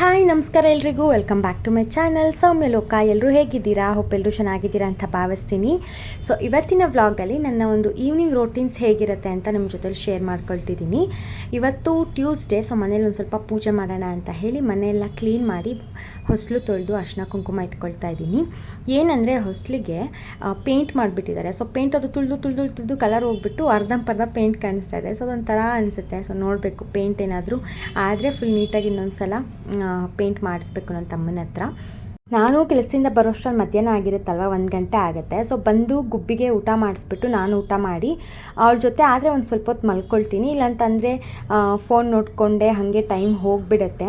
Hi, ನಮಸ್ಕಾರ ಎಲ್ರಿಗೂ. Welcome back to my channel Soumya Loka ಎಲ್ಲರೂ ಹೇಗಿದ್ದೀರಾ? ಎಲ್ಲರೂ ಚೆನ್ನಾಗಿದ್ದೀರಾ ಅಂತ ಭಾವಿಸ್ತೀನಿ. ಸೊ ಇವತ್ತಿನ ವ್ಲಾಗಲ್ಲಿ ನನ್ನ ಒಂದು ಈವ್ನಿಂಗ್ ರೋಟೀನ್ಸ್ ಹೇಗಿರುತ್ತೆ ಅಂತ ನಿಮ್ಮ ಜೊತೆಲಿ ಶೇರ್ ಮಾಡ್ಕೊಳ್ತಿದ್ದೀನಿ. ಇವತ್ತು ಟ್ಯೂಸ್ಡೇ ಸೊ ಮನೇಲಿ ಒಂದು ಸ್ವಲ್ಪ ಪೂಜೆ ಮಾಡೋಣ ಅಂತ ಹೇಳಿ ಮನೆಯೆಲ್ಲ ಕ್ಲೀನ್ ಮಾಡಿ ಹೊಸಲು ತೊಳೆದು ಅರ್ಶಿನ ಕುಂಕುಮ ಇಟ್ಕೊಳ್ತಾ ಇದ್ದೀನಿ. ಏನಂದರೆ ಹೊಸಲಿಗೆ ಪೇಂಟ್ ಮಾಡಿಬಿಟ್ಟಿದ್ದಾರೆ. ಸೊ ಪೇಂಟ್ ಅದು ತುಳಿದು ತುಳಿದು ತುಳಿದು ಕಲರ್ ಹೋಗ್ಬಿಟ್ಟು ಅರ್ಧಂಪರ್ಧ ಪೇಂಟ್ ಕಾಣಿಸ್ತಾ ಇದೆ. ಸೊ ಅದೊಂಥರ ಅನಿಸುತ್ತೆ. ಸೊ ನೋಡಬೇಕು ಪೇಂಟ್ ಏನಾದರೂ. ಆದರೆ ಫುಲ್ ನೀಟಾಗಿ ಇನ್ನೊಂದು ಸಲ ಪೇಂಟ್ ಮಾಡಿಸ್ಬೇಕು ನನ್ನ ತಮ್ಮನ ಹತ್ರ. ನಾನು ಕೆಲಸದಿಂದ ಬರೋಷ್ಟ್ರಲ್ಲಿ ಮಧ್ಯಾಹ್ನ ಆಗಿರುತ್ತಲ್ವ, ಒಂದು ಗಂಟೆ ಆಗುತ್ತೆ. ಸೊ ಬಂದು ಗುಬ್ಬಿಗೆ ಊಟ ಮಾಡಿಸ್ಬಿಟ್ಟು ನಾನು ಊಟ ಮಾಡಿ, ಅವಳ ಜೊತೆ ಆದರೆ ಒಂದು ಸ್ವಲ್ಪ ಹೊತ್ತು ಮಲ್ಕೊಳ್ತೀನಿ. ಇಲ್ಲಾಂತಂದರೆ ಫೋನ್ ನೋಡಿಕೊಂಡೆ, ಹಾಗೆ ಟೈಮ್ ಹೋಗಿಬಿಡುತ್ತೆ.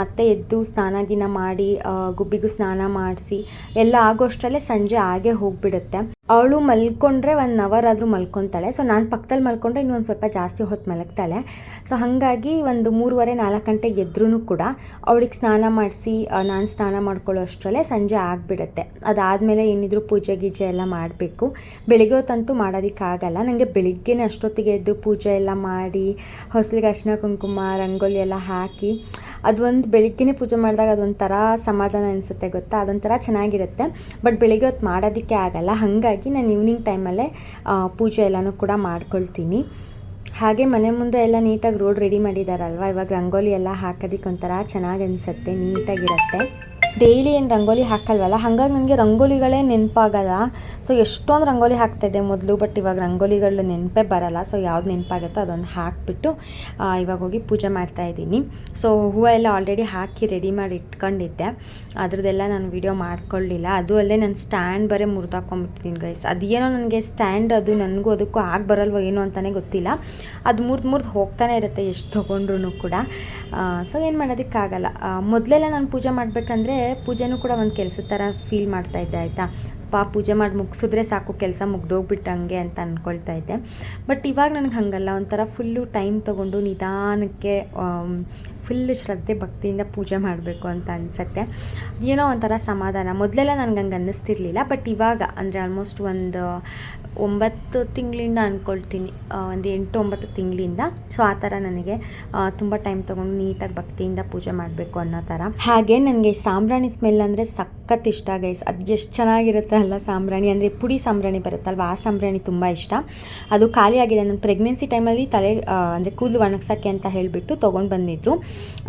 ಮತ್ತೆ ಎದ್ದು ಸ್ನಾನ ಗಿನ ಮಾಡಿ ಗುಬ್ಬಿಗೂ ಸ್ನಾನ ಮಾಡಿಸಿ, ಎಲ್ಲ ಆಗೋಷ್ಟರಲ್ಲೇ ಸಂಜೆ ಆಗೇ ಹೋಗಿಬಿಡುತ್ತೆ. ಅವಳು ಮಲ್ಕೊಂಡ್ರೆ ಒನ್ ಅವರ್ ಆದರೂ ಮಲ್ಕೊತಾಳೆ. ಸೊ ನಾನು ಪಕ್ಕದಲ್ಲಿ ಮಲ್ಕೊಂಡ್ರೆ ಇನ್ನೊಂದು ಸ್ವಲ್ಪ ಜಾಸ್ತಿ ಹೊತ್ತು ಮಲಗ್ತಾಳೆ. ಸೊ ಹಾಗಾಗಿ ಒಂದು ಮೂರುವರೆ, ನಾಲ್ಕು ಗಂಟೆ ಎದ್ರೂ ಕೂಡ ಅವಳಿಗೆ ಸ್ನಾನ ಮಾಡಿಸಿ ನಾನು ಸ್ನಾನ ಮಾಡ್ಕೊಳ್ಳೋ ಅಷ್ಟರಲ್ಲೇ ಸಂಜೆ ಆಗಿಬಿಡುತ್ತೆ. ಅದಾದಮೇಲೆ ಏನಿದ್ರು ಪೂಜೆ ಗೀಜೆ ಎಲ್ಲ ಮಾಡಬೇಕು. ಬೆಳಿಗ್ಗೆ ಹೊತ್ತಂತೂ ಮಾಡೋದಕ್ಕಾಗಲ್ಲ. ನನಗೆ ಬೆಳಿಗ್ಗೆನೇ ಅಷ್ಟೊತ್ತಿಗೆ ಎದ್ದು ಪೂಜೆ ಎಲ್ಲ ಮಾಡಿ, ಹೊಸಲಿಗೆ ಅರ್ಶಿನ, ಕುಂಕುಮ, ರಂಗೋಲಿ ಎಲ್ಲ ಹಾಕಿ, ಅದು ಒಂದು ಬೆಳಿಗ್ಗೆ ಪೂಜೆ ಮಾಡಿದಾಗ ಅದೊಂಥರ ಸಮಾಧಾನ ಅನಿಸುತ್ತೆ ಗೊತ್ತಾ? ಅದೊಂಥರ ಚೆನ್ನಾಗಿರುತ್ತೆ. ಬಟ್ ಬೆಳಿಗ್ಗೆ ಹೊತ್ತು ಮಾಡೋದಕ್ಕೆ ಆಗಲ್ಲ. ಹಾಗಾಗಿ ನಾನು ಈವ್ನಿಂಗ್ ಟೈಮಲ್ಲೇ ಪೂಜೆ ಎಲ್ಲನೂ ಕೂಡ ಮಾಡ್ಕೊಳ್ತೀನಿ. ಹಾಗೆ ಮನೆ ಮುಂದೆ ಎಲ್ಲ ನೀಟಾಗಿ ರೋಡ್ ರೆಡಿ ಮಾಡಿದಾರಲ್ವ? ಇವಾಗ ರಂಗೋಲಿ ಎಲ್ಲ ಹಾಕೋದಿಕ್ಕೆ ಒಂಥರ ಚೆನ್ನಾಗಿ ಅನಿಸುತ್ತೆ, ನೀಟಾಗಿರುತ್ತೆ. ಡೈಲಿ ಏನು ರಂಗೋಲಿ ಹಾಕಲ್ವಲ್ಲ? ಹಾಗಾಗಿ ನನಗೆ ರಂಗೋಲಿಗಳೇ ನೆನಪಾಗಲ್ಲ. ಸೊ, ಎಷ್ಟೊಂದು ರಂಗೋಲಿ ಹಾಕ್ತಾಯಿದ್ದೆ ಮೊದಲು, ಬಟ್ ಇವಾಗ ರಂಗೋಲಿಗಳು ನೆನಪೇ ಬರಲ್ಲ. ಸೊ, ಯಾವ್ದು ನೆನಪಾಗುತ್ತೋ ಅದೊಂದು ಹಾಕಿಬಿಟ್ಟು ಇವಾಗ ಹೋಗಿ ಪೂಜೆ ಮಾಡ್ತಾ ಇದ್ದೀನಿ. ಸೊ, ಹೂವು ಎಲ್ಲ ಆಲ್ರೆಡಿ ಹಾಕಿ ರೆಡಿ ಮಾಡಿ ಇಟ್ಕೊಂಡಿದ್ದೆ. ಅದರದ್ದೆಲ್ಲ ನಾನು ವೀಡಿಯೋ ಮಾಡ್ಕೊಳ್ಳಿಲ್ಲ. ಅದು ಅಲ್ಲೇ ನಾನು ಸ್ಟ್ಯಾಂಡ್ ಬರೀ ಮುರಿದಾಕೊಂಬಿಟ್ಟಿದ್ದೀನಿ ಗೈಸ್ ಅದೇನೋ ನನಗೆ ಸ್ಟ್ಯಾಂಡ್ ಅದು, ನನಗೂ ಅದಕ್ಕೂ ಆಗಿ ಬರಲ್ವೋ ಏನೋ ಅಂತಲೇ ಗೊತ್ತಿಲ್ಲ. ಅದು ಮುರಿದು ಮುರಿದು ಹೋಗ್ತಾನೆ ಇರುತ್ತೆ ಎಷ್ಟು ತೊಗೊಂಡ್ರು ಕೂಡ. ಸೊ ಏನು ಮಾಡೋದಕ್ಕಾಗಲ್ಲ. ಮೊದಲೆಲ್ಲ ನಾನು ಪೂಜೆ ಮಾಡಬೇಕಂದ್ರೆ ಪೂಜೆನೂ ಕೂಡ ಒಂದು ಕೆಲಸದ ಥರ ಫೀಲ್ ಮಾಡ್ತಾ ಇದ್ದೆ, ಆಯಿತಾ? ಪಾ, ಪೂಜೆ ಮಾಡಿ ಮುಗಿಸಿದ್ರೆ ಸಾಕು, ಕೆಲಸ ಮುಗ್ದೋಗ್ಬಿಟ್ಟಂಗೆ ಅಂತ ಅಂದ್ಕೊಳ್ತಾ ಇದ್ದೆ. ಬಟ್ ಇವಾಗ ನನಗೆ ಹಾಗಲ್ಲ, ಒಂಥರ ಫುಲ್ಲು ಟೈಮ್ ತೊಗೊಂಡು ನಿಧಾನಕ್ಕೆ ಫುಲ್ ಶ್ರದ್ಧೆ, ಭಕ್ತಿಯಿಂದ ಪೂಜೆ ಮಾಡಬೇಕು ಅಂತ ಅನಿಸುತ್ತೆ. ಏನೋ ಒಂಥರ ಸಮಾಧಾನ. ಮೊದಲೆಲ್ಲ ನನಗೆ ಹಂಗೆ ಅನ್ನಿಸ್ತಿರ್ಲಿಲ್ಲ ಬಟ್ ಇವಾಗ ಅಂದರೆ ಆಲ್ಮೋಸ್ಟ್ ಒಂದು ಒಂಬತ್ತು ತಿಂಗಳಿಂದ ಅಂದ್ಕೊಳ್ತೀನಿ ಒಂದು ಎಂಟು ಒಂಬತ್ತು ತಿಂಗಳಿಂದ. ಸೊ ಆ ಥರ ನನಗೆ ತುಂಬ ಟೈಮ್ ತೊಗೊಂಡು ನೀಟಾಗಿ ಭಕ್ತಿಯಿಂದ ಪೂಜೆ ಮಾಡಬೇಕು ಅನ್ನೋ ಥರ. ಹಾಗೆ ನನಗೆ ಸಾಂಬ್ರಾಣಿ ಸ್ಮೆಲ್ ಅಂದರೆ ಸಖತ್ ಇಷ್ಟ ಗೈಸ್ ಅದು ಎಷ್ಟು ಚೆನ್ನಾಗಿರುತ್ತೆ ಅಲ್ಲ ಸಾಂಬ್ರಾಣಿ? ಅಂದರೆ ಪುಡಿ ಸಾಂಬ್ರಾಣಿ ಬರುತ್ತಲ್ವ? ಆ ಸಾಂಬ್ರಾಣಿ ತುಂಬ ಇಷ್ಟ. ಅದು ಖಾಲಿ ಆಗಿದೆ. ನನ್ನ ಪ್ರೆಗ್ನೆನ್ಸಿ ಟೈಮಲ್ಲಿ ತಲೆ ಅಂದರೆ ಕೂದಲು ಒಣಗ್ಸೋಕ್ಕೆ ಅಂತ ಹೇಳಿಬಿಟ್ಟು ತೊಗೊಂಡು ಬಂದಿದ್ರು.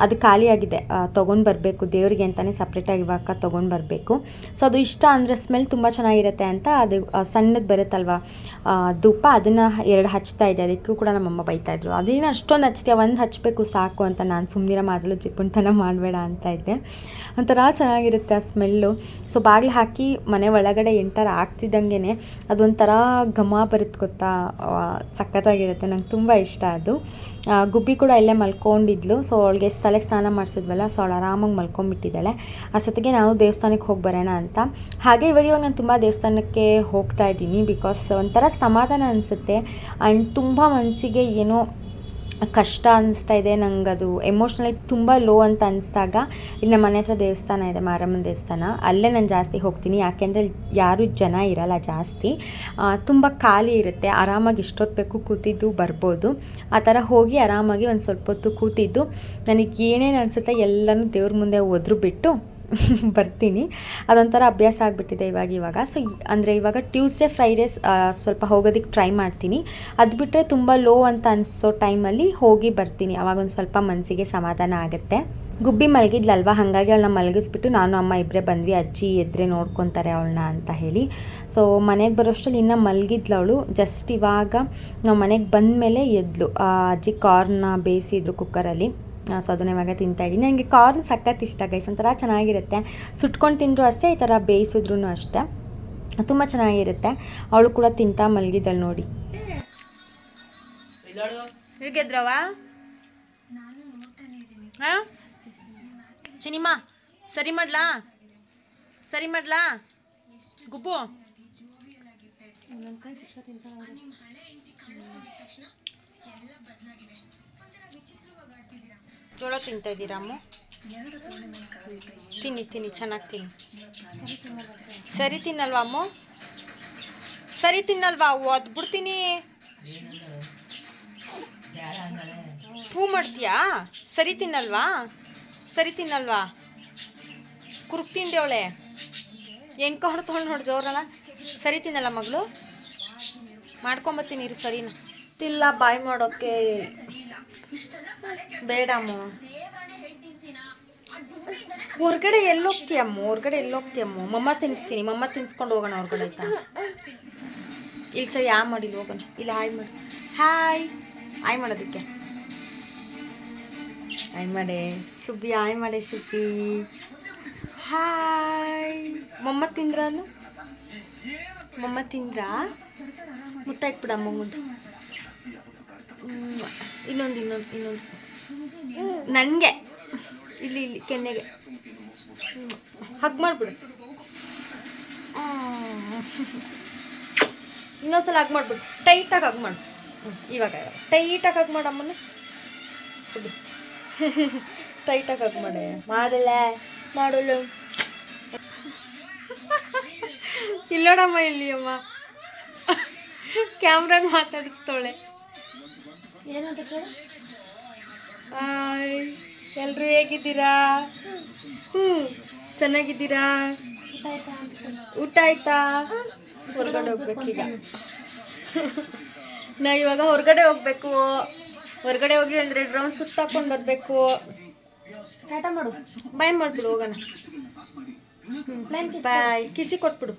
ಅದು ಖಾಲಿಯಾಗಿದೆ ತೊಗೊಂಡು ಬರಬೇಕು. ದೇವರಿಗೆ ಅಂತಲೇ ಸಪ್ರೇಟಾಗಿ ಇವಾಗ ತೊಗೊಂಡು ಬರಬೇಕು. ಸೊ ಅದು ಇಷ್ಟ ಅಂದರೆ ಸ್ಮೆಲ್ ತುಂಬ ಚೆನ್ನಾಗಿರುತ್ತೆ ಅಂತ ಅದು ಸಣ್ಣದು ಬರುತ್ತಲ್ವ? ಧೂಪ ಅದನ್ನು ಎರಡು ಹಚ್ತಾ ಇದ್ದೆ ಅದಕ್ಕೂ ಕೂಡ ನಮ್ಮಮ್ಮ ಬೈತಾ ಇದ್ರು. ಅದೇನು ಅಷ್ಟೊಂದು ಹಚ್ತೀಯ, ಒಂದು ಹಚ್ಚಬೇಕು ಸಾಕು ಅಂತ ನಾನು ಸುಮ್ಮನೆ ಮಾದಲು ಜಿಪ್ಪುಣ್ತನ ಮಾಡಬೇಡ ಅಂತ ಇದ್ದೆ. ಒಂಥರ ಚೆನ್ನಾಗಿರುತ್ತೆ ಆ ಸ್ಮೆಲ್ಲು. ಸೊ, ಬಾಗಿಲು ಹಾಕಿ ಮನೆ ಒಳಗಡೆ ಎಂಟರ್ ಆಗ್ತಿದ್ದಂಗೆ ಅದೊಂಥರ ಘಮ ಬರುತ್ತೆ ಗೊತ್ತಾ? ಸಖತ್ತಾಗಿರುತ್ತೆ. ನಂಗೆ ತುಂಬ ಇಷ್ಟ ಅದು. ಗುಬ್ಬಿ ಕೂಡ ಇಲ್ಲೇ ಮಲ್ಕೊಂಡಿದ್ಲು. ಸೊ, ಅವಳಿಗೆ ತಲೆಗೆ ಸ್ನಾನ ಮಾಡಿಸಿದ್ವಲ್ಲ, ಸೊ ಅವಳು ಆರಾಮಾಗಿ ಮಲ್ಕೊಂಡ್ಬಿಟ್ಟಿದ್ದಾಳೆ ಅಷ್ಟೊತ್ತಿಗೆ ನಾವು ದೇವಸ್ಥಾನಕ್ಕೆ ಹೋಗಿ ಬರೋಣ ಅಂತ. ಹಾಗೆ ಇವಾಗ ಇವಾಗ ನಾನು ತುಂಬ ದೇವಸ್ಥಾನಕ್ಕೆ ಹೋಗ್ತಾ ಇದ್ದೀನಿ ಬಿಕಾಸ್ ಒಂಥರ ಸಮಾಧಾನ ಅನಿಸುತ್ತೆ. ಆ್ಯಂಡ್ ತುಂಬ ಮನಸ್ಸಿಗೆ ಏನೋ ಕಷ್ಟ ಅನಿಸ್ತಾ ಇದೆ. ನಂಗೆ ಅದು ಎಮೋಷ್ನಲಿ ತುಂಬ ಲೋ ಅಂತ ಅನಿಸ್ದಾಗ ಇಲ್ಲಿ ನಮ್ಮ ಮನೆ ಹತ್ರ ದೇವಸ್ಥಾನ ಇದೆ, ಮಾರಮ್ಮನ ದೇವಸ್ಥಾನ. ಅಲ್ಲೇ ನಾನು ಜಾಸ್ತಿ ಹೋಗ್ತೀನಿ. ಯಾಕೆಂದರೆ ಯಾರೂ ಜನ ಇರಲ್ಲ ಜಾಸ್ತಿ. ತುಂಬ ಖಾಲಿ ಇರುತ್ತೆ. ಆರಾಮಾಗಿ ಎಷ್ಟೊತ್ತು ಬೇಕು ಕೂತಿದ್ದು ಬರ್ಬೋದು. ಆ ಥರ ಹೋಗಿ ಆರಾಮಾಗಿ ಒಂದು ಸ್ವಲ್ಪ ಹೊತ್ತು ಕೂತಿದ್ದು. ನನಗೆ ಏನೇನು ಅನಿಸುತ್ತೆ ಎಲ್ಲನೂ ದೇವ್ರ ಮುಂದೆ ಒದ್ರು ಬಿಟ್ಟು ಬರ್ತೀನಿ. ಅದೊಂಥರ ಅಭ್ಯಾಸ ಆಗಿಬಿಟ್ಟಿದೆ ಇವಾಗ ಇವಾಗ. ಸೊ ಅಂದರೆ ಇವಾಗ ಟ್ಯೂಸ್ಡೇ ಫ್ರೈಡೇಸ್ ಸ್ವಲ್ಪ ಹೋಗೋದಕ್ಕೆ ಟ್ರೈ ಮಾಡ್ತೀನಿ. ಅದು ಬಿಟ್ಟರೆ ತುಂಬ ಲೋ ಅಂತ ಅನಿಸೋ ಟೈಮಲ್ಲಿ ಹೋಗಿ ಬರ್ತೀನಿ. ಅವಾಗ ಒಂದು ಸ್ವಲ್ಪ ಮನಸ್ಸಿಗೆ ಸಮಾಧಾನ ಆಗುತ್ತೆ. ಗುಬ್ಬಿ ಮಲಗಿದ್ಲಲ್ವ? ಹಾಗಾಗಿ ಅವಳನ್ನ ಮಲಗಿಸ್ಬಿಟ್ಟು ನಾನು, ಅಮ್ಮ ಇಬ್ಬರೇ ಬಂದ್ವಿ. ಅಜ್ಜಿ ಎದ್ರೆ ನೋಡ್ಕೊತಾರೆ ಅವಳನ್ನ ಅಂತ ಹೇಳಿ. ಸೊ ಮನೆಗೆ ಬರೋಷ್ಟರಲ್ಲಿ ಇನ್ನೂ ಮಲಗಿದ್ಲವಳು. ಜಸ್ಟ್ ಇವಾಗ ನಾವು ಮನೆಗೆ ಬಂದ ಮೇಲೆ ಎದ್ಲು ಅಜ್ಜಿ ಕಾರ್ನ ಬೇಯಿಸಿದ್ರು ಕುಕ್ಕರಲ್ಲಿ ಸೊ ಅದನ್ನ ಇವಾಗ ತಿಂತಾ ಇದ್ದೀನಿ. ನನಗೆ ಕಾರ್ನ್ ಸಖತ್ ಇಷ್ಟ ಗೈಸ್ ಒಂಥರ ಚೆನ್ನಾಗಿರುತ್ತೆ. ಸುಟ್ಕೊಂಡು ತಿಂದರೂ ಅಷ್ಟೇ ಈ ಥರ ಬೇಯಿಸಿದ್ರು ಅಷ್ಟೇ. ತುಂಬ ಚೆನ್ನಾಗಿರುತ್ತೆ. ಅವಳು ಕೂಡ ತಿಂತಾ ಮಲಗಿದ್ದಳು ನೋಡಿ. ಹಾಂ? ಚಿನಿಮಾ ಸರಿ ಮಾಡ್ಲಾ? ಸರಿ ಮಾಡ್ಲಾ? ಗುಬ್ಬು? ಜೋಳ ತಿಂತಾ ಇದ್ದೀರಾ ಅಮ್ಮ? ತಿನ್ನಿ ತಿನ್ನಿ, ಚೆನ್ನಾಗಿ ತಿನ್ನಿ. ಸರಿ ತಿನ್ನಲ್ವಾ ಅಮ್ಮ? ಸರಿ ತಿನ್ನಲ್ವಾ? ಒದ್ಬಿಡ್ತೀನಿ ಫೂ ಮಾಡ್ತೀಯಾ? ಸರಿ ತಿನ್ನಲ್ವಾ? ಸರಿ ತಿನ್ನಲ್ವಾ? ಕುರುಕ್ ಅವಳೆ. ಹೆಂಗೆ ತೊಗೊಂಡು ನೋಡಿ ಜೋರಲ್ಲ ಸರಿ ತಿನ್ನಲ್ಲ ಮಗಳು? ಮಾಡ್ಕೊಂಬತ್ತೀನಿ ಇರು ಸರಿನಾ. ತಿಲ್ಲ ಬಾಯ್ ಮಾಡೋಕ್ಕೆ ಬೇಡಮ್ಮ. ಹೊರ್ಗಡೆ ಎಲ್ಲೋಗ್ತೀಯಮ್ಮ ಹೊರ್ಗಡೆ ಎಲ್ಲೋಗ್ತೀಯಮ್ಮ. ಮಮ್ಮ ತಿನ್ನಿಸ್ತೀನಿ, ಮಮ್ಮ ತಿನ್ಸ್ಕೊಂಡು ಹೋಗೋಣ ಹೊರ್ಗಡೆ ಆಯ್ತಾ? ಇಲ್ಲಿ ಸರಿ ಯಾ ಮಾಡಿಲ್ಲ ಹೋಗೋಣ. ಇಲ್ಲ ಹಾಯ್ ಮಾಡಿ. ಹಾಯ್. ಹಾಯ್ ಮಾಡೋದಕ್ಕೆ. ಹಾಯ್ ಮಾಡೆ. ಶುಭಿ ಹಾಯ್ ಮಾಡೆ ಶುಭಿ ಹಾಯ್. ಮಮ್ಮ ತಿಂದ್ರಾನು ಮಮ್ಮ ತಿಂದ್ರಾ? ಮುತ್ತಾಕ್ಬಿಡ ಅಮ್ಮ ಮುದ್ದು ಹ್ಮ್. ಇನ್ನೊಂದು ಇನ್ನೊಂದು ಇನ್ನೊಂದು. ನನಗೆ. ಇಲ್ಲಿ ಇಲ್ಲಿ, ಕೆನ್ನೆಗೆ. ಹಗ್ ಮಾಡ್ಬಿಡು. ಇನ್ನೊಂದ್ಸಲ ಹಗ್ ಮಾಡ್ಬಿಡು. ಟೈಟಾಗಿ ಹಗ್ ಮಾಡು. ಇವಾಗ ಟೈಟಾಗಿ ಹಗ್ ಮಾಡಮ್ಮನ ಸುದ್ದಿ ಟೈಟಾಗಿ ಹಗ್ ಮಾಡ. ಮಾಡಲ್ಲ ಮಾಡಲ್ಲ. ಇಲ್ಲೋಡಮ್ಮ ಇಲ್ಲಿ ಅಮ್ಮ. ಕ್ಯಾಮ್ರಾಗ ಮಾತಾಡಿಸ್ತಾಳೆ. ಏನಂತ ಕೇಳ? ಹಾಯ್ ಎಲ್ಲರೂ ಹೇಗಿದ್ದೀರಾ? ಹ್ಞೂ. ಚೆನ್ನಾಗಿದ್ದೀರಾ? ಊಟ ಆಯ್ತಾ ಹೊರಗಡೆ ಹೋಗ್ಬೇಕೀಗ. ನಾ ಇವಾಗ ಹೊರಗಡೆ ಹೋಗ್ಬೇಕು. ಹೊರಗಡೆ ಹೋಗಿ ಅಂದ್ರೆ ರೌಂಡ್ ಸುತ್ತಾಕೊಂಡು ಬರಬೇಕು. ಟಾಟಾ ಮಾಡು. ಬಾಯ್ ಮಾಡ್ಬಿಡು ಹೋಗೋಣ. ಬಾಯ್ ಕಿಸಿ ಕೊಟ್ಬಿಡು.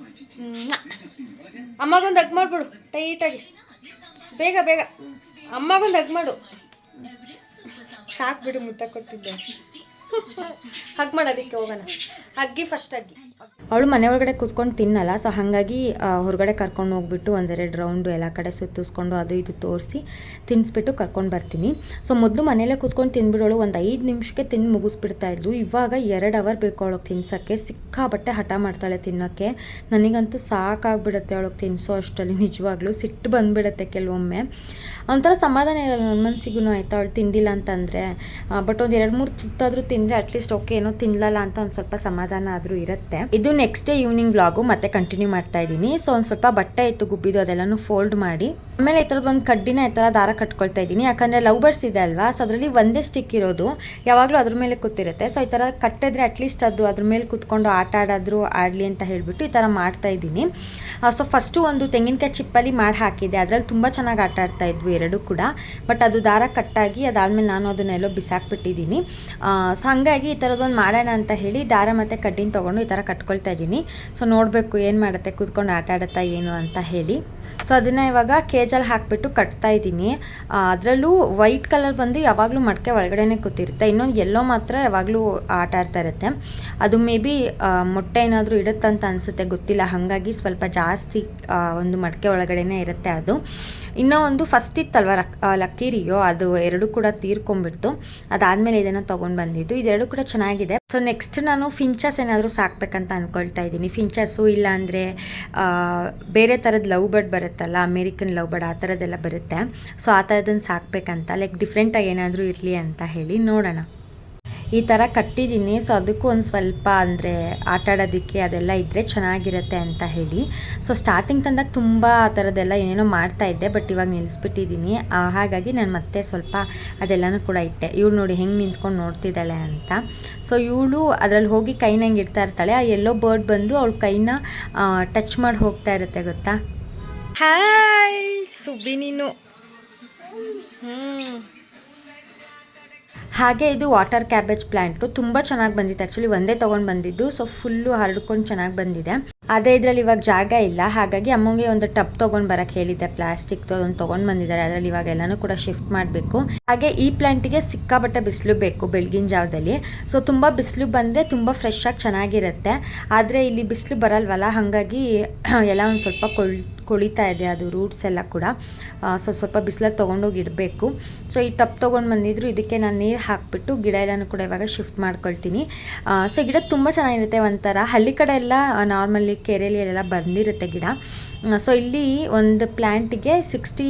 ಅಮ್ಮಗೊಂದು ಅಗ್ ಮಾಡ್ಬಿಡು. ಟೈಟಾಗಿ ಬೇಗ ಬೇಗ. ಅಮ್ಮಗೊಂದು ಹಗ್ ಮಾಡು. ಸಾಕು ಬಿಡು ಮುತ್ತ ಕೊಟ್ಟಿದ್ದೆ. ಹಗ್ ಮಾಡೋದಕ್ಕೆ ಹೋಗೋಣ. ಹಗ್ಗಿ ಫಸ್ಟ್ ಹಗ್ಗಿ ಅವಳು ಮನೆ ಒಳಗಡೆ ಕೂತ್ಕೊಂಡು ತಿನ್ನಲ್ಲ ಸೊ ಹಾಗಾಗಿ ಹೊರಗಡೆ ಕರ್ಕೊಂಡು ಹೋಗ್ಬಿಟ್ಟು ಒಂದೆರಡು ರೌಂಡು ಎಲ್ಲ ಕಡೆ ಸುತ್ತಿಸ್ಕೊಂಡು ಅದು ಇದು ತೋರಿಸಿ ತಿನ್ನಿಸ್ಬಿಟ್ಟು ಕರ್ಕೊಂಡು ಬರ್ತೀನಿ. ಸೊ ಮೊದಲು ಮನೇಲೇ ಕೂತ್ಕೊಂಡು ತಿಂದ್ಬಿಡೋಳು ಒಂದು ಐದು ನಿಮಿಷಕ್ಕೆ ತಿಂದು ಮುಗಿಸ್ಬಿಡ್ತಾ ಇದ್ಳು ಇವಾಗ ಎರಡು ಅವರ್ ಬೇಕು ಅವಳಿಗೆ ತಿನ್ಸೋಕ್ಕೆ. ಸಿಕ್ಕಾಬಟ್ಟೆ ಹಠ ಮಾಡ್ತಾಳೆ ತಿನ್ನೋಕ್ಕೆ. ನನಗಂತೂ ಸಾಕಾಗ್ಬಿಡುತ್ತೆ ಅವಳಿಗೆ ತಿನ್ನಿಸೋ ಅಷ್ಟರಲ್ಲಿ ನಿಜವಾಗ್ಲೂ ಸಿಟ್ಟು ಬಂದುಬಿಡುತ್ತೆ ಕೆಲವೊಮ್ಮೆ. ಒಂಥರ ಸಮಾಧಾನ ಇರಲ್ಲ ನನ್ನ ಮನಸ್ಸಿಗೂ ಆಯಿತಾ? ಅವಳು ತಿಂದಿಲ್ಲ ಅಂತಂದರೆ. ಬಟ್ ಒಂದು ಎರಡು ಮೂರು ತುತ್ತಾದರೂ ತಿಂದರೆ ಅಟ್ಲೀಸ್ಟ್ ಓಕೆ ಏನೋ ತಿನ್ನಲ್ಲ ಅಂತ ಒಂದು ಸ್ವಲ್ಪ ಸಮಾಧಾನ ಆದರೂ ಇರುತ್ತೆ. ಇದು ನೆಕ್ಸ್ಟ್ ಡೇ ಈವ್ನಿಂಗ್ ವ್ಲಾಗು ಮತ್ತೆ ಕಂಟಿನ್ಯೂ ಮಾಡ್ತಾ ಇದ್ದೀನಿ. ಸೊ ಒಂದು ಸ್ವಲ್ಪ ಬಟ್ಟೆ ಇತ್ತು ಗುಬ್ಬಿದು ಅದೆಲ್ಲನೂ ಫೋಲ್ಡ್ ಮಾಡಿ. ಆಮೇಲೆ ಈ ಥರದ್ದು ಒಂದು ಕಡ್ಡಿನ ಈ ಥರ ದಾರ ಕಟ್ಕೊಳ್ತಾ ಇದ್ದೀನಿ. ಯಾಕಂದರೆ ಲವ್ ಬರ್ಡ್ಸ್ ಇದೆ ಅಲ್ವಾ? ಸೊ ಅದರಲ್ಲಿ ಒಂದೇ ಸ್ಟಿಕ್ ಇರೋದು. ಯಾವಾಗಲೂ ಅದ್ರ ಮೇಲೆ ಕೂತಿರುತ್ತೆ. ಸೊ ಈ ಥರ ಕಟ್ಟಿದ್ರೆ ಅಟ್ಲೀಸ್ಟ್ ಅದು ಅದ್ರ ಮೇಲೆ ಕೂತ್ಕೊಂಡು ಆಟ ಆಡೋದ್ರು ಆಡಲಿ ಅಂತ ಹೇಳಿಬಿಟ್ಟು ಈ ಥರ ಮಾಡ್ತಾ ಇದ್ದೀನಿ. ಸೊ ಫಸ್ಟು ಒಂದು ತೆಂಗಿನಕಾಯಿ ಚಿಪ್ಪಲ್ಲಿ ಮಾಡಿ ಹಾಕಿದ್ದೆ. ಅದರಲ್ಲಿ ತುಂಬ ಚೆನ್ನಾಗಿ ಆಟ ಆಡ್ತಾ ಇದ್ವು ಎರಡು ಕೂಡ. ಬಟ್ ಅದು ದಾರ ಕಟ್ಟಾಗಿ ಅದಾದಮೇಲೆ ನಾನು ಅದನ್ನೆಲ್ಲೋ ಬಿಸಾಕ್ಬಿಟ್ಟಿದ್ದೀನಿ. ಸೊ ಹಾಗಾಗಿ ಈ ಥರದ್ದೊಂದು ಮಾಡೋಣ ಅಂತ ಹೇಳಿ ದಾರ ಮತ್ತು ಕಡ್ಡಿನ ತೊಗೊಂಡು ಈ ಥರ ಕಟ್ಕೊಳ್ತಾ ಇದ್ದೀನಿ. ಸೊ ನೋಡಬೇಕು ಏನು ಮಾಡುತ್ತೆ, ಕೂತ್ಕೊಂಡು ಆಟ ಆಡುತ್ತಾ ಏನು ಅಂತ ಹೇಳಿ. ಸೊ ಅದನ್ನು ಇವಾಗ ಕೇಜಲ್ಲಿ ಹಾಕಿಬಿಟ್ಟು ಕಟ್ತಾ ಇದ್ದೀನಿ. ಅದರಲ್ಲೂ ವೈಟ್ ಕಲರ್ ಬಂದು ಯಾವಾಗಲೂ ಮಡಕೆ ಒಳಗಡೆನೇ ಕೂತಿರುತ್ತೆ. ಇನ್ನೊಂದು ಎಲ್ಲೋ ಮಾತ್ರ ಯಾವಾಗಲೂ ಆಟ ಆಡ್ತಾ ಇರುತ್ತೆ. ಅದು ಮೇ ಬಿ ಮೊಟ್ಟೆ ಏನಾದರೂ ಇಡುತ್ತಂತ ಅನಿಸುತ್ತೆ, ಗೊತ್ತಿಲ್ಲ. ಹಾಗಾಗಿ ಸ್ವಲ್ಪ ಜಾಸ್ತಿ ಒಂದು ಮಡಕೆ ಒಳಗಡೆನೇ ಇರುತ್ತೆ ಅದು. ಇನ್ನೂ ಒಂದು ಫಸ್ಟ್ ಇತ್ತಲ್ವ ರಕ್ ಲಕ್ಕಿ ಲಕ್ಕೀರಿಯೋ ಅದು ಎರಡು ಕೂಡ ತೀರ್ಕೊಂಡ್ಬಿಡ್ತು. ಅದಾದಮೇಲೆ ಇದನ್ನು ತೊಗೊಂಡು ಬಂದಿದ್ದು. ಇದೆರಡು ಕೂಡ ಚೆನ್ನಾಗಿದೆ. ಸೊ ನೆಕ್ಸ್ಟ್ ನಾನು ಫಿಂಚಸ್ ಏನಾದರೂ ಸಾಕ್ಬೇಕಂತ ಅಂದ್ಕೊಳ್ತಾ ಇದ್ದೀನಿ. ಫಿಂಚಸ್ಸು ಇಲ್ಲ ಅಂದರೆ ಬೇರೆ ಥರದ ಲವ್ ಬರ್ಡ್ ಬರುತ್ತಲ್ಲ, ಅಮೇರಿಕನ್ ಲವ್ ಬರ್ಡ್, ಆ ಥರದ್ದೆಲ್ಲ ಬರುತ್ತೆ. ಸೊ ಆ ಥರದನ್ನು ಸಾಕ್ಬೇಕಂತ ಲೈಕ್ ಡಿಫ್ರೆಂಟಾಗಿ ಏನಾದರೂ ಇರಲಿ ಅಂತ ಹೇಳಿ ನೋಡೋಣ. ಈ ಥರ ಕಟ್ಟಿದ್ದೀನಿ. ಸೊ, ಅದಕ್ಕೂ ಒಂದು ಸ್ವಲ್ಪ ಅಂದರೆ ಆಟ ಅದೆಲ್ಲ ಇದ್ದರೆ ಚೆನ್ನಾಗಿರುತ್ತೆ ಅಂತ ಹೇಳಿ. ಸೊ ಸ್ಟಾರ್ಟಿಂಗ್ ತಂದಾಗ ತುಂಬ ಆ ಥರದ್ದೆಲ್ಲ ಏನೇನೋ ಮಾಡ್ತಾ ಇದ್ದೆ ಬಟ್ ಇವಾಗ ನಿಲ್ಲಿಸ್ಬಿಟ್ಟಿದ್ದೀನಿ. ಹಾಗಾಗಿ ನಾನು ಮತ್ತೆ ಸ್ವಲ್ಪ ಅದೆಲ್ಲನೂ ಕೂಡ ಇಟ್ಟೆ. ಇವಳು ನೋಡಿ ಹೆಂಗೆ ನಿಂತ್ಕೊಂಡು ನೋಡ್ತಿದ್ದಾಳೆ ಅಂತ. ಸೊ, ಇವಳು ಅದರಲ್ಲಿ ಹೋಗಿ ಕೈನ ಹೆಂಗೆ ಇಡ್ತಾ ಇರ್ತಾಳೆ. ಆ ಎಲ್ಲೋ ಬರ್ಡ್ ಬಂದು ಅವಳ ಕೈನ ಟಚ್ ಮಾಡಿ ಹೋಗ್ತಾ ಇರುತ್ತೆ ಗೊತ್ತಾ? ಹಾಯ್ ಸುಬ್ಬಿ ನೀನು ಹ್ಞೂ ಹಾಗೆ ಇದು ವಾಟರ್ ಕ್ಯಾಬೇಜ್ ಪ್ಲ್ಯಾಂಟು ತುಂಬ ಚೆನ್ನಾಗಿ ಬಂದಿತ್ತು. ಆ್ಯಕ್ಚುಲಿ ಒಂದೇ ತೊಗೊಂಡು ಬಂದಿದ್ದು, ಸೊ ಫುಲ್ಲು ಹರಡ್ಕೊಂಡು ಚೆನ್ನಾಗಿ ಬಂದಿದೆ. ಅದೇ ಇದರಲ್ಲಿ ಇವಾಗ ಜಾಗ ಇಲ್ಲ. ಹಾಗಾಗಿ ಅಮ್ಮಂಗೆ ಒಂದು ಟಬ್ ತೊಗೊಂಡು ಬರಕ್ಕೆ ಹೇಳಿದ್ದೆ. ಪ್ಲಾಸ್ಟಿಕ್ದು ಅದೊಂದು ತೊಗೊಂಡು ಬಂದಿದ್ದಾರೆ. ಅದರಲ್ಲಿ ಇವಾಗ ಎಲ್ಲನೂ ಕೂಡ ಶಿಫ್ಟ್ ಮಾಡಬೇಕು. ಹಾಗೆ ಈ ಪ್ಲ್ಯಾಂಟಿಗೆ ಸಿಕ್ಕಾಬಟ್ಟೆ ಬಿಸಿಲು ಬೇಕು ಬೆಳಗಿನ ಜಾವದಲ್ಲಿ. ಸೊ ತುಂಬ ಬಿಸಿಲು ಬಂದರೆ ತುಂಬ ಫ್ರೆಶ್ ಆಗಿ ಚೆನ್ನಾಗಿರುತ್ತೆ. ಆದರೆ ಇಲ್ಲಿ ಬಿಸಿಲು ಬರಲ್ವಲ್ಲ? ಹಾಗಾಗಿ ಎಲ್ಲ ಒಂದು ಸ್ವಲ್ಪ ಕೊಳ್ ಕೊಳಿತಾ ಇದೆ, ಅದು ರೂಟ್ಸ್ ಎಲ್ಲ ಕೂಡ. ಸೊ ಸ್ವಲ್ಪ ಬಿಸಿಲಲ್ಲಿ ತೊಗೊಂಡೋಗಿ ಇಡಬೇಕು. ಸೊ ಈ ಟಪ್ ತೊಗೊಂಡು ಬಂದಿದ್ರು, ಇದಕ್ಕೆ ನಾನು ನೀರು ಹಾಕಿಬಿಟ್ಟು ಗಿಡ ಎಲ್ಲನೂ ಕೂಡ ಇವಾಗ ಶಿಫ್ಟ್ ಮಾಡ್ಕೊಳ್ತೀನಿ. ಸೊ ಗಿಡ ತುಂಬ ಚೆನ್ನಾಗಿರುತ್ತೆ, ಒಂಥರ ಹಳ್ಳಿ ಕಡೆ ಎಲ್ಲ ನಾರ್ಮಲಿ ಕೆರೆಯಲ್ಲಿ ಎಲ್ಲ ಬಂದಿರುತ್ತೆ ಗಿಡ. ಸೊ ಇಲ್ಲಿ ಒಂದು ಪ್ಲ್ಯಾಂಟಿಗೆ ಸಿಕ್ಸ್ಟಿ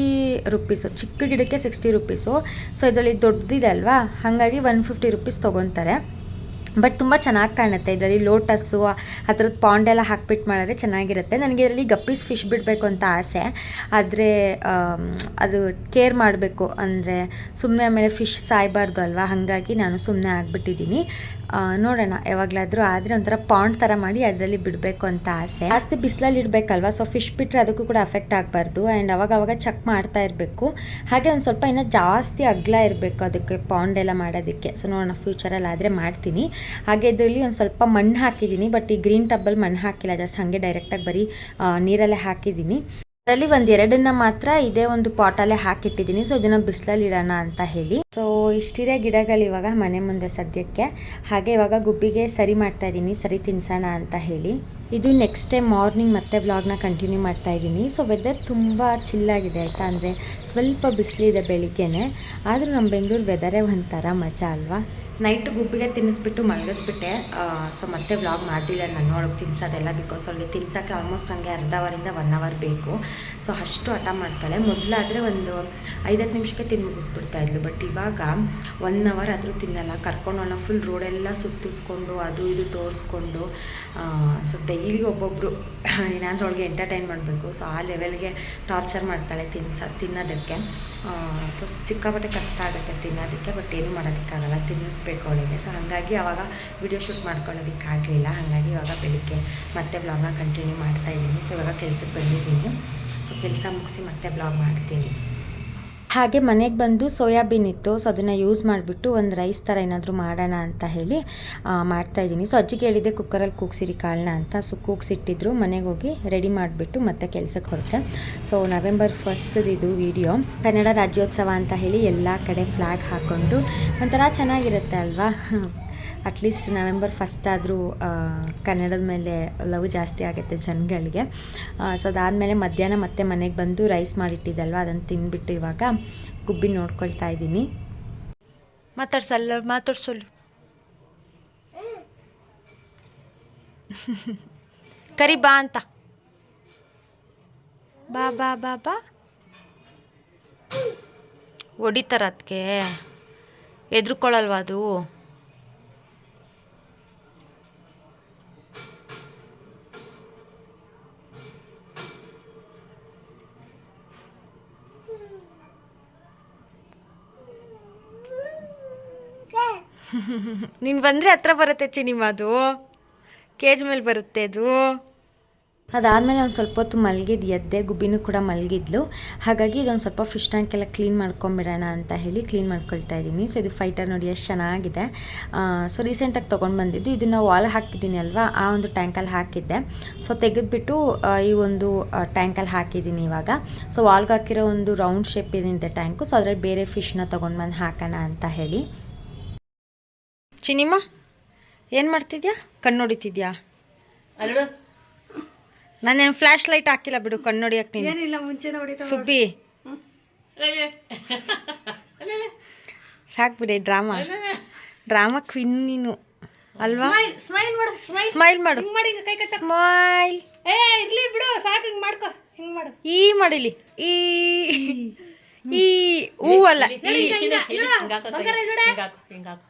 ರುಪೀಸು ಚಿಕ್ಕ ಗಿಡಕ್ಕೆ ಸಿಕ್ಸ್ಟಿ ರುಪೀಸು ಸೊ ಇದರಲ್ಲಿ ದೊಡ್ಡದಿದೆ ಅಲ್ವಾ? ಹಾಗಾಗಿ ಒನ್ ಫಿಫ್ಟಿ ರುಪೀಸ್ ತೊಗೊತಾರೆ. ಬಟ್ ತುಂಬ ಚೆನ್ನಾಗಿ ಕಾಣುತ್ತೆ. ಇದರಲ್ಲಿ ಲೋಟಸ್ಸು, ಆ ಥರದ ಪಾಂಡ್ ಎಲ್ಲ ಹಾಕ್ಬಿಟ್ಟು ಮಾಡಿದ್ರೆ ಚೆನ್ನಾಗಿರುತ್ತೆ. ನನಗೆ ಇದರಲ್ಲಿ ಗಪ್ಪೀಸ್ ಫಿಶ್ ಬಿಡಬೇಕು ಅಂತ ಆಸೆ. ಆದರೆ ಅದು ಕೇರ್ ಮಾಡಬೇಕು. ಅಂದರೆ ಸುಮ್ಮನೆ ಆಮೇಲೆ ಫಿಶ್ ಸಾಯಬಾರ್ದು ಅಲ್ವಾ? ಹಾಗಾಗಿ ನಾನು ಸುಮ್ಮನೆ ಆಗಿಬಿಟ್ಟಿದ್ದೀನಿ. ನೋಡೋಣ, ಯಾವಾಗಲಾದರೂ ಆದರೆ ಒಂಥರ ಪಾಂಡ್ ಥರ ಮಾಡಿ ಅದರಲ್ಲಿ ಬಿಡಬೇಕು ಅಂತ ಆಸೆ. ಜಾಸ್ತಿ ಬಿಸಿಲಲ್ಲಿ ಇಡಬೇಕಲ್ವಾ ಸೊ ಫಿಶ್ ಬಿಟ್ಟರೆ ಅದಕ್ಕೂ ಕೂಡ ಅಫೆಕ್ಟ್ ಆಗಬಾರ್ದು. ಆ್ಯಂಡ್ ಅವಾಗ ಅವಾಗ ಚೆಕ್ ಮಾಡ್ತಾ ಇರಬೇಕು. ಹಾಗೆ ಒಂದು ಸ್ವಲ್ಪ ಇನ್ನೂ ಜಾಸ್ತಿ ಅಗ್ಲ ಇರಬೇಕು ಅದಕ್ಕೆ ಪಾಂಡ್ ಎಲ್ಲ ಮಾಡೋದಕ್ಕೆ. ಸೊ ನೋಡೋಣ ಫ್ಯೂಚರಲ್ಲಿ ಆದರೆ ಮಾಡ್ತೀನಿ. ಹಾಗೆ ಇದರಲ್ಲಿ ಒಂದು ಸ್ವಲ್ಪ ಮಣ್ಣು ಹಾಕಿದ್ದೀನಿ ಬಟ್ ಈ ಗ್ರೀನ್ ಟಬ್ಬಲ್ಲಿ ಮಣ್ಣು ಹಾಕಿಲ್ಲ ಜಸ್ಟ್ ಹಾಗೆ ಡೈರೆಕ್ಟಾಗಿ ಬರೀ ನೀರಲ್ಲೇ ಹಾಕಿದ್ದೀನಿ. ಅದರಲ್ಲಿ ಒಂದೆರಡನ್ನ ಮಾತ್ರ ಇದೇ ಒಂದು ಪಾಟಲ್ಲೇ ಹಾಕಿಟ್ಟಿದ್ದೀನಿ. ಸೊ ಇದನ್ನು ಬಿಸಿಲಲ್ಲಿ ಇಡೋಣ ಅಂತ ಹೇಳಿ. ಸೊ ಇಷ್ಟಿದೆ ಗಿಡಗಳು ಇವಾಗ ಮನೆ ಮುಂದೆ ಸದ್ಯಕ್ಕೆ. ಹಾಗೆ ಇವಾಗ ಗುಬ್ಬಿಗೆ ಸರಿ ಮಾಡ್ತಾ ಇದ್ದೀನಿ. ಸರಿ ತಿನ್ಸೋಣ ಅಂತ ಹೇಳಿ. ಇದು ನೆಕ್ಸ್ಟ್ ಡೇ ಮಾರ್ನಿಂಗ್ ಮತ್ತೆ ವ್ಲಾಗ್ನ ಕಂಟಿನ್ಯೂ ಮಾಡ್ತಾ ಇದ್ದೀನಿ. ಸೊ ವೆದರ್ ತುಂಬ ಚಿಲ್ಲಾಗಿದೆ ಆಯಿತಾ? ಅಂದರೆ ಸ್ವಲ್ಪ ಬಿಸಿಲಿದೆ ಬೆಳಿಗ್ಗೆನೆ. ಆದರೂ ನಮ್ಮ ಬೆಂಗಳೂರು ವೆದರೇ ಒಂಥರ ಮಜಾ ಅಲ್ವಾ? ನೈಟ್ ಗುಪ್ಪಿಗೆ ತಿನ್ನಿಸ್ಬಿಟ್ಟು ಮಲಗಿಸ್ಬಿಟ್ಟೆ. ಸೊ ಮತ್ತೆ ವ್ಲಾಗ್ ಮಾಡಿಲ್ಲ ನಾನು ಅವಳಿಗೆ ತಿನ್ಸೋದೆಲ್ಲ ಬಿಕಾಸ್ ಅವಳಿಗೆ ತಿನ್ಸೋಕ್ಕೆ ಆಲ್ಮೋಸ್ಟ್ ನನಗೆ ಅರ್ಧ ಅವರಿಂದ ಒನ್ ಅವರ್ ಬೇಕು. ಸೊ ಅಷ್ಟು ಹಠ ಮಾಡ್ತಾಳೆ. ಮೊದಲಾದರೆ ಒಂದು ಐದತ್ತು ನಿಮಿಷಕ್ಕೆ ತಿಂದು ಮುಗಿಸ್ಬಿಡ್ತಾ ಇದ್ಲು. ಬಟ್ ಇವಾಗ ಒನ್ ಅವರ್ ಆದರೂ ತಿನ್ನಲ್ಲ. ಕರ್ಕೊಂಡು ಫುಲ್ ರೋಡೆಲ್ಲ ಸುತ್ತಿಸ್ಕೊಂಡು, ಅದು ಇದು ತೋರಿಸ್ಕೊಂಡು ಸೊ ಡೈಲಿ ಒಬ್ಬೊಬ್ಬರು ಏನಾದರೂ ಅವಳಿಗೆ ಎಂಟರ್ಟೈನ್ ಮಾಡಬೇಕು. ಸೊ ಆ ಲೆವೆಲ್ಗೆ ಟಾರ್ಚರ್ ಮಾಡ್ತಾಳೆ ತಿನ್ಸ, ತಿನ್ನೋದಕ್ಕೆ. ಸೊ ಸಿಕ್ಕಾಪಟ್ಟೆ ಕಷ್ಟ ಆಗುತ್ತೆ ತಿನ್ನೋದಕ್ಕೆ ಬಟ್ ಏನೂ ಮಾಡೋದಕ್ಕಾಗಲ್ಲ. ತಿನ್ನಿಸ್ಬೇಕು ಅವಳಿಗೆ. ಸೊ ಹಾಗಾಗಿ ಅವಾಗ ವಿಡಿಯೋ ಶೂಟ್ ಮಾಡ್ಕೊಳ್ಳೋದಕ್ಕಾಗಲಿಲ್ಲ ಹಾಗಾಗಿ ಇವಾಗ ಬೆಳಿಗ್ಗೆ ಮತ್ತೆ ಬ್ಲಾಗ್ನ ಕಂಟಿನ್ಯೂ ಮಾಡ್ತಾ ಇದ್ದೀನಿ. ಸೊ ಇವಾಗ ಕೆಲಸಕ್ಕೆ ಬಂದಿದ್ದೀನಿ. ಸೊ ಕೆಲಸ ಮುಗಿಸಿ ಮತ್ತೆ ಬ್ಲಾಗ್ ಮಾಡ್ತೀನಿ. ಹಾಗೆ ಮನೆಗೆ ಬಂದು ಸೋಯಾಬೀನ್ ಇತ್ತು. ಸೊ ಅದನ್ನು ಯೂಸ್ ಮಾಡಿಬಿಟ್ಟು ಒಂದು ರೈಸ್ ಥರ ಏನಾದರೂ ಮಾಡೋಣ ಅಂತ ಹೇಳಿ ಮಾಡ್ತಾಯಿದ್ದೀನಿ ಸೊ ಅಜ್ಜಿಗೆ ಹೇಳಿದ್ದೆ ಕುಕ್ಕರಲ್ಲಿ ಕೂಗ್ಸಿರಿ ಕಾಳನ್ನ ಅಂತ. ಸೊ ಕೂಗ್ಸಿಟ್ಟಿದ್ರು. ಮನೆಗೆ ಹೋಗಿ ರೆಡಿ ಮಾಡಿಬಿಟ್ಟು ಮತ್ತೆ ಕೆಲಸಕ್ಕೆ ಹೊರಟೆ. ಸೊ ನವೆಂಬರ್ ಫಸ್ಟ್ದು ಇದು ವಿಡಿಯೋ ಕನ್ನಡ ರಾಜ್ಯೋತ್ಸವ ಅಂತ ಹೇಳಿ ಎಲ್ಲ ಕಡೆ ಫ್ಲ್ಯಾಗ್ ಹಾಕ್ಕೊಂಡು ಒಂಥರ ಚೆನ್ನಾಗಿರುತ್ತೆ ಅಲ್ವಾ? ಅಟ್ಲೀಸ್ಟ್ ನವೆಂಬರ್ ಫಸ್ಟ್ ಆದರೂ ಕನ್ನಡದ ಮೇಲೆ ಲವ್ ಜಾಸ್ತಿ ಆಗುತ್ತೆ ಜನಗಳಿಗೆ. ಸೊ ಅದಾದಮೇಲೆ ಮಧ್ಯಾಹ್ನ ಮತ್ತೆ ಮನೆಗೆ ಬಂದು ರೈಸ್ ಮಾಡಿಟ್ಟಿದ್ದಲ್ವ ಅದನ್ನು ತಿಂದ್ಬಿಟ್ಟು ಇವಾಗ ಗುಬ್ಬಿ ನೋಡ್ಕೊಳ್ತಾ ಇದ್ದೀನಿ. ಮಾತಾಡ್ಸಲ್ಲ, ಮಾತಾಡ್ಸೋಲು. ಕರಿ ಬಾ ಅಂತ. ಬಾ ಬಾ ಬಾ ಬಾ. ಹೊಡಿತಾರ ಅದಕ್ಕೆ ಎದ್ರುಕೊಳ್ಳಲ್ವಾ ಅದು? ನೀನು ಬಂದರೆ ಹತ್ರ ಬರುತ್ತೆ ಚಿನಿಮ ಅದು ಕೇಜ್ ಮೇಲೆ ಬರುತ್ತೆ ಅದು. ಅದಾದಮೇಲೆ ಒಂದು ಸ್ವಲ್ಪ ಹೊತ್ತು ಮಲಗಿದ್ದು ಎದ್ದೆ, ಗುಬ್ಬಿನೂ ಕೂಡ ಮಲಗಿದ್ಲು. ಹಾಗಾಗಿ ಇದೊಂದು ಸ್ವಲ್ಪ ಫಿಶ್ ಟ್ಯಾಂಕ್ ಎಲ್ಲ ಕ್ಲೀನ್ ಮಾಡ್ಕೊಂಬಿಡೋಣ ಅಂತ ಹೇಳಿ ಕ್ಲೀನ್ ಮಾಡ್ಕೊಳ್ತಾ ಇದ್ದೀನಿ ಸೊ ಇದು ಫೈಟರ್ ನೋಡಿ ಎಷ್ಟು ಚೆನ್ನಾಗಿದೆ. ಸೊ ರೀಸೆಂಟಾಗಿ ತೊಗೊಂಡು ಬಂದಿದ್ದು. ಇದನ್ನು ವಾಲ್ ಹಾಕಿದ್ದೀನಿ ಅಲ್ವಾ? ಆ ಒಂದು ಟ್ಯಾಂಕಲ್ಲಿ ಹಾಕಿದ್ದೆ. ಸೊ ತೆಗೆದುಬಿಟ್ಟು ಈ ಒಂದು ಟ್ಯಾಂಕಲ್ಲಿ ಹಾಕಿದ್ದೀನಿ ಇವಾಗ. ಸೊ ವಾಲ್ಗೆ ಹಾಕಿರೋ ಒಂದು ರೌಂಡ್ ಶೇಪ್ ಏನಿದೆ ಟ್ಯಾಂಕು ಸೊ ಅದರಲ್ಲಿ ಬೇರೆ ಫಿಶ್ನ ತೊಗೊಂಡು ಬಂದು ಹಾಕೋಣ ಅಂತ ಹೇಳಿ. ಚಿನಿಮ ಏನು ಮಾಡ್ತಿದ್ಯಾ? ಕಣ್ಣು ಹೊಡಿತಿದ್ಯಾ ಅಲ್ಲು ನಾನೇನು ಫ್ಲ್ಯಾಶ್ ಲೈಟ್ ಹಾಕಿಲ್ಲ ಬಿಡು ಕಣ್ಣು ಹೊಡಿಯಕ್ಕೆ ನೀನು. ಏನಿಲ್ಲ ಸಾಕು ಬಿಡಿ ಸುಬ್ಬಿ ಸಾಕ್ಬಿಡಿ ಡ್ರಾಮಾ ಡ್ರಾಮಾ ಕ್ವಿನ್ ನೀನು. ಅಲ್ವಾ? ಸ್ಮೈಲ್ ಮಾಡು ಸ್ಮೈಲ್. ಸ್ಮೈಲ್ ಮಾಡು. ಹಿಂಗ್ ಮಾಡಿ ಕೈ ಕಟ್ಟ. ಸ್ಮೈಲ್. ಏ ಇರ್ಲಿ ಬಿಡು ಸಾಕು ಹಿಂಗ್ ಮಾಡ್ಕೊ. ಹಿಂಗ್ ಮಾಡು. ಈ ಮಾಡಿಲಿ. ಈ ಈ ಹೂ ಅಲ್ಲ. ಹಿಂಗಾಕೋ ಹಿಂಗಾಕೋ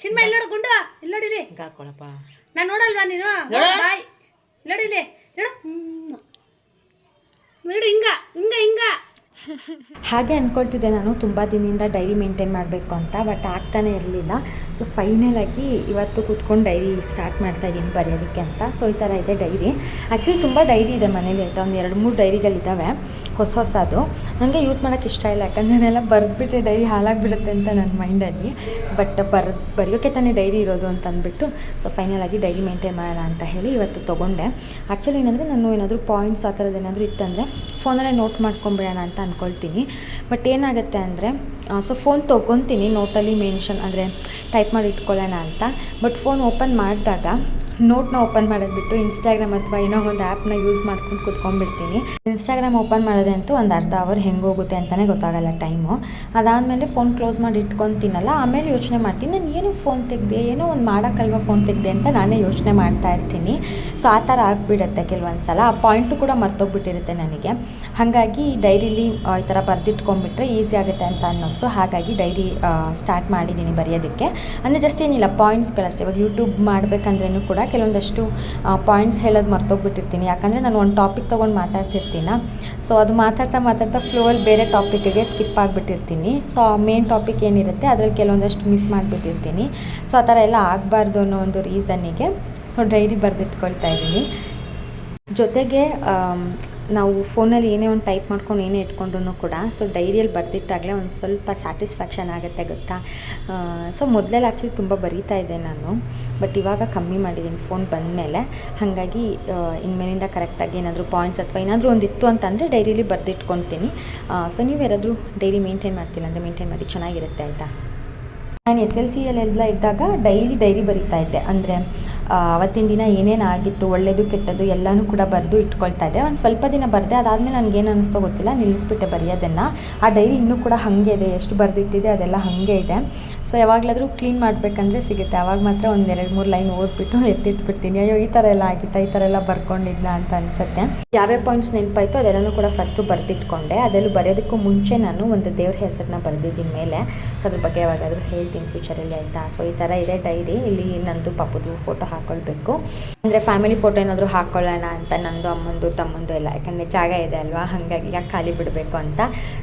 ಚಿನ್ಮ ಇಲ್ಲ ನೋಡು ಗುಂಡು ಇಲ್ಲ ನೋಡಿಲಿ ಹಿಂಗಾಕೊಳಪ್ಪ ನಾನ್ ನೋಡಲ್ವಾ ನೀನು ಬಾಯ್ ನೋಡಿಲಿ ನೋಡು ಹ್ಮ್. ನೋಡು ಹಿಂಗ ಹಿಂಗ ಹಿಂಗ ಹಾಗೆ ಅಂದ್ಕೊಳ್ತಿದ್ದೆ ನಾನು, ತುಂಬ ದಿನದಿಂದ ಡೈರಿ ಮೇಂಟೈನ್ ಮಾಡಬೇಕು ಅಂತ ಬಟ್ ಆಗ್ತಾನೆ ಇರಲಿಲ್ಲ. ಸೊ ಫೈನಲಾಗಿ ಇವತ್ತು ಕೂತ್ಕೊಂಡು ಡೈರಿ ಸ್ಟಾರ್ಟ್ ಮಾಡ್ತಾ ಇದ್ದೀನಿ ಬರೆಯೋದಕ್ಕೆ ಅಂತ. ಸೊ ಈ ಥರ ಇದೆ ಡೈರಿ ಆ್ಯಕ್ಚುಲಿ ತುಂಬ ಡೈರಿ ಇದೆ ಮನೇಲಿ, ಆಯಿತಾ? ಒಂದು ಎರಡು ಮೂರು ಡೈರಿಗಳಿದ್ದಾವೆ ಹೊಸ ಹೊಸದು. ನನಗೆ ಯೂಸ್ ಮಾಡೋಕ್ಕೆ ಇಷ್ಟ ಇಲ್ಲ, ಯಾಕಂದರೆ ನಾನೆಲ್ಲ ಬರೆದ್ಬಿಟ್ರೆ ಡೈರಿ ಹಾಳಾಗಿಬಿಡುತ್ತೆ ಅಂತ ನನ್ನ ಮೈಂಡಲ್ಲಿ ಬಟ್ ಬರ್ ಬರೆಯೋಕ್ಕೆ ತಾನೇ ಡೈರಿ ಇರೋದು ಅಂತ ಅಂದ್ಬಿಟ್ಟು ಸೊ ಫೈನಲಾಗಿ ಡೈರಿ ಮೇಂಟೈನ್ ಮಾಡೋಣ ಅಂತ ಹೇಳಿ ಇವತ್ತು ತೊಗೊಂಡೆ. ಆ್ಯಕ್ಚುಲಿ ಏನಂದರೆ ನಾನು ಏನಾದರೂ ಪಾಯಿಂಟ್ಸ್ ಆ ಥರದ್ದು ಏನಾದರೂ ಇತ್ತಂದರೆ ಫೋನಲ್ಲೇ ನೋಟ್ ಮಾಡ್ಕೊಂಬಿಡೋಣ ಅಂತ ಅಂದ್ಕೊಳ್ತೀನಿ ಬಟ್ ಏನಾಗುತ್ತೆ ಅಂದರೆ ಸೊ ಫೋನ್ ತೊಗೊತೀನಿ ನೋಟಲ್ಲಿ ಮೆನ್ಷನ್ ಅಂದರೆ ಟೈಪ್ ಮಾಡಿ ಇಟ್ಕೊಳ್ಳೋಣ ಅಂತ. ಬಟ್ ಫೋನ್ ಓಪನ್ ಮಾಡಿದಾಗ ನೋಟ್ನ ಓಪನ್ ಮಾಡೋದು ಬಿಟ್ಟು ಇನ್ಸ್ಟಾಗ್ರಾಮ್ ಅಥವಾ ಏನೋ ಒಂದು ಆ್ಯಪ್ನ ಯೂಸ್ ಮಾಡ್ಕೊಂಡು ಕುತ್ಕೊಂಡ್ಬಿಡ್ತೀನಿ. ಇನ್ಸ್ಟಾಗ್ರಾಮ್ ಓಪನ್ ಮಾಡಿದ್ರೆ ಅಂತೂ ಒಂದು ಅರ್ಧ ಅವರ್ ಹೆಂಗೆ ಹೋಗುತ್ತೆ ಅಂತಲೇ ಗೊತ್ತಾಗಲ್ಲ ಟೈಮು ಅದಾದಮೇಲೆ ಫೋನ್ ಕ್ಲೋಸ್ ಮಾಡಿ ಇಟ್ಕೊತೀನಲ್ಲ ಆಮೇಲೆ ಯೋಚನೆ ಮಾಡ್ತೀನಿ, ನಾನು ಏನೋ ಫೋನ್ ತೆಗೆದೆ? ಏನೋ ಒಂದು ಮಾಡೋಕ್ಕಲ್ವ ಫೋನ್ ತೆಗೆದೆ? ಅಂತ ನಾನೇ ಯೋಚನೆ ಮಾಡ್ತಾ ಇರ್ತೀನಿ. ಸೊ ಆ ಥರ ಆಗಿಬಿಡುತ್ತೆ ಕೆಲವೊಂದು ಸಲ. ಆ ಪಾಯಿಂಟು ಕೂಡ ಮರ್ತೋಗ್ಬಿಟ್ಟಿರುತ್ತೆ ನನಗೆ. ಹಾಗಾಗಿ ಡೈರಿಲಿ ಈ ಥರ ಬರೆದಿಟ್ಕೊಂಡ್ಬಿಟ್ರೆ ಈಸಿ ಆಗುತ್ತೆ ಅಂತ ಅನ್ನಿಸ್ತು. ಹಾಗಾಗಿ ಡೈರಿ ಸ್ಟಾರ್ಟ್ ಮಾಡಿದ್ದೀನಿ ಬರೆಯೋದಕ್ಕೆ. ಅಂದರೆ ಜಸ್ಟ್ ಏನಿಲ್ಲ ಪಾಯಿಂಟ್ಸ್ಗಳಷ್ಟೇ ಇವಾಗ ಯೂಟ್ಯೂಬ್ ಮಾಡಬೇಕಂದ್ರೂ ಕೂಡ ಕೆಲವೊಂದಷ್ಟು ಪಾಯಿಂಟ್ಸ್ ಹೇಳೋದು ಮರ್ತೋಗ್ಬಿಟ್ಟಿರ್ತೀನಿ. ಯಾಕಂದರೆ ನಾನು ಒಂದು ಟಾಪಿಕ್ ತೊಗೊಂಡು ಮಾತಾಡ್ತಿರ್ತೀನ? ಸೊ ಅದು ಮಾತಾಡ್ತಾ ಮಾತಾಡ್ತಾ ಫ್ಲೋಲ್ಲಿ ಬೇರೆ ಟಾಪಿಕ್ಗೆ ಸ್ಕಿಪ್ ಆಗಿಬಿಟ್ಟಿರ್ತೀನಿ. ಸೊ ಆ ಮೇನ್ ಟಾಪಿಕ್ ಏನಿರುತ್ತೆ, ಅದರಲ್ಲಿ ಕೆಲವೊಂದಷ್ಟು ಮಿಸ್ ಮಾಡಿಬಿಟ್ಟಿರ್ತೀನಿ. ಸೊ ಆ ಥರ ಎಲ್ಲ ಆಗಬಾರ್ದು ಅನ್ನೋ ಒಂದು ರೀಸನ್ನಿಗೆ ಸೊ ಡೈರಿ ಬರೆದಿಟ್ಕೊಳ್ತಾ ಇದ್ದೀನಿ. ಜೊತೆಗೆ ನಾವು ಫೋನಲ್ಲಿ ಏನೇ ಒಂದು ಟೈಪ್ ಮಾಡ್ಕೊಂಡು ಏನೇ ಇಟ್ಕೊಂಡ್ರು ಕೂಡ, ಸೊ ಡೈರಿಯಲ್ಲಿ ಬರೆದಿಟ್ಟಾಗಲೇ ಒಂದು ಸ್ವಲ್ಪ ಸ್ಯಾಟಿಸ್ಫ್ಯಾಕ್ಷನ್ ಆಗುತ್ತೆ ಗೊತ್ತಾ? ಸೊ ಮೊದಲೆಲ್ಲ ಆ್ಯಕ್ಚುಲಿ ತುಂಬ ಬರೀತಾ ಇದ್ದೆ ನಾನು, ಬಟ್ ಇವಾಗ ಕಮ್ಮಿ ಮಾಡಿದ್ದೀನಿ ಫೋನ್ ಬಂದಮೇಲೆ. ಹಾಗಾಗಿ ಇನ್ಮೇಲಿಂದ ಕರೆಕ್ಟಾಗಿ ಏನಾದರೂ ಪಾಯಿಂಟ್ಸ್ ಅಥವಾ ಏನಾದರೂ ಒಂದು ಇತ್ತು ಅಂತಂದರೆ ಡೈರಿಲಿ ಬರೆದಿಟ್ಕೊತೀನಿ. ಸೊ ನೀವು ಯಾರಾದರೂ ಡೈರಿ ಮೇಂಟೈನ್ ಮಾಡ್ತಿಲ್ಲ ಅಂದರೆ ಮೇಂಟೈನ್ ಮಾಡಿ, ಚೆನ್ನಾಗಿರುತ್ತೆ ಆಯಿತಾ? ನಾನು ಎಸ್ ಎಲ್ ಸಿಯಲ್ಲೆಲ್ಲ ಇದ್ದಾಗ ಡೈಲಿ ಡೈರಿ ಬರಿತಾ ಇದ್ದೆ. ಅಂದರೆ ಅವತ್ತಿನ ದಿನ ಏನೇನು ಆಗಿತ್ತು ಒಳ್ಳೆಯದು ಕೆಟ್ಟದ್ದು ಎಲ್ಲನೂ ಕೂಡ ಬರೆದು ಇಟ್ಕೊಳ್ತಾ ಇದ್ದೆ. ಒಂದು ಸ್ವಲ್ಪ ದಿನ ಬರೆದೆ, ಅದಾದಮೇಲೆ ನನಗೇನು ಅನ್ನಿಸ್ತೋ ಗೊತ್ತಿಲ್ಲ, ನಿಲ್ಲಿಸ್ಬಿಟ್ಟೆ ಬರೆಯೋದನ್ನು. ಆ ಡೈರಿ ಇನ್ನೂ ಕೂಡ ಹಾಗೆ ಇದೆ, ಎಷ್ಟು ಬರೆದಿಟ್ಟಿದೆ ಅದೆಲ್ಲ ಹಾಗೆ ಇದೆ. ಸೊ, ಯಾವಾಗಲಾದರೂ ಕ್ಲೀನ್ ಮಾಡಬೇಕಂದ್ರೆ ಸಿಗುತ್ತೆ. ಆವಾಗ ಮಾತ್ರ ಒಂದು ಎರಡು ಮೂರು ಲೈನ್ ಓದ್ಬಿಟ್ಟು ಎತ್ತಿಟ್ಬಿಡ್ತೀನಿ. ಅಯ್ಯೋ, ಈ ಥರ ಎಲ್ಲ ಆಗಿತ್ತಾ, ಈ ಥರ ಎಲ್ಲ ಬರ್ಕೊಂಡಿದ್ನ ಅಂತ ಅನಿಸುತ್ತೆ. ಯಾವ್ಯಾವ ಪಾಯಿಂಟ್ಸ್ ನೆನಪಾಯಿತು ಅದೆಲ್ಲನೂ ಕೂಡ ಫಸ್ಟು ಬರೆದಿಟ್ಕೊಂಡೆ. ಅದೆಲ್ಲೂ ಬರೆಯೋದಕ್ಕೂ ಮುಂಚೆ ನಾನು ಒಂದು ದೇವ್ರ ಹೆಸರನ್ನ ಬರೆದಿದ್ದೀನಿ ಮೇಲೆ. ಸೊ, ಅದ್ರ ಬಗ್ಗೆ ಯಾವಾಗಾದರೂ ಹೇಳ್ತೀನಿ. ಫ್ಯೂಚರಲ್ಲಿ ಆಯಿತಾ? ಸೊ ಈ ಥರ ಇದೆ ಡೈರಿ ಇಲ್ಲಿ ನಂದು ಪಪ್ಪದು ಫೋಟೋ ಹಾಕ್ಕೊಳ್ಬೇಕು ಅಂದರೆ ಫ್ಯಾಮಿಲಿ ಫೋಟೋ ಏನಾದರೂ ಹಾಕ್ಕೊಳ್ಳೋಣ ಅಂತ ನಂದು ಅಮ್ಮಂದು ತಮ್ಮಂದು ಎಲ್ಲ. ಯಾಕಂದರೆ ಜಾಗ ಇದೆ ಅಲ್ವಾ? ಹಾಗಾಗಿ ಯಾಕೆ ಖಾಲಿ ಬಿಡಬೇಕು ಅಂತ.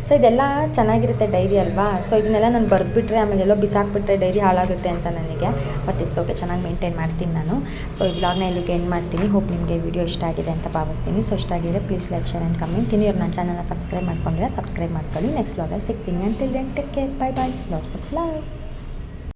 ಸೊ ಇದೆಲ್ಲ ಚೆನ್ನಾಗಿರುತ್ತೆ ಡೈರಿ ಅಲ್ವಾ? ಸೊ ಇದನ್ನೆಲ್ಲ ನಾನು ಬರೆದ್ಬಿಟ್ರೆ ಆಮೇಲೆ ಎಲ್ಲೋ ಬಿಸಾಕ್ಬಿಟ್ರೆ ಡೈರಿ ಹಾಳಾಗುತ್ತೆ ಅಂತ ನನಗೆ. ಬಟ್ ಇಟ್ಸ್ ಓಕೆ ಚೆನ್ನಾಗಿ ಮೇಂಟೈನ್ ಮಾಡ್ತೀನಿ ನಾನು. ಸೊ ಈ ಬ್ಲಾಗ್ನ ಇಲ್ಲಿಗೆ ಎಂಡ್ ಮಾಡ್ತೀನಿ. ಹೋಪ್ ನಿಮಗೆ ವಿಡಿಯೋ ಇಷ್ಟ ಆಗಿದೆ ಅಂತ ಭಾವಿಸ್ತೀನಿ. ಸೊ ಇಷ್ಟ ಆಗಿದೆ please like share and comment ಇನ್ನು ನನ್ನ ಚಾನಲ್ನ ಸಬ್ಸ್ಕ್ರೈಬ್ ಮಾಡ್ಕೊಂಡಿಲ್ಲ ಸಬ್ಸ್ಕ್ರೈಬ್ ಮಾಡ್ಕೊಳ್ಳಿ. ನೆಕ್ಸ್ಟ್ ಬ್ಲಾಗಲ್ಲಿ ಸಿಗ್ತೀನಿ. Until then take care bye bye lots of love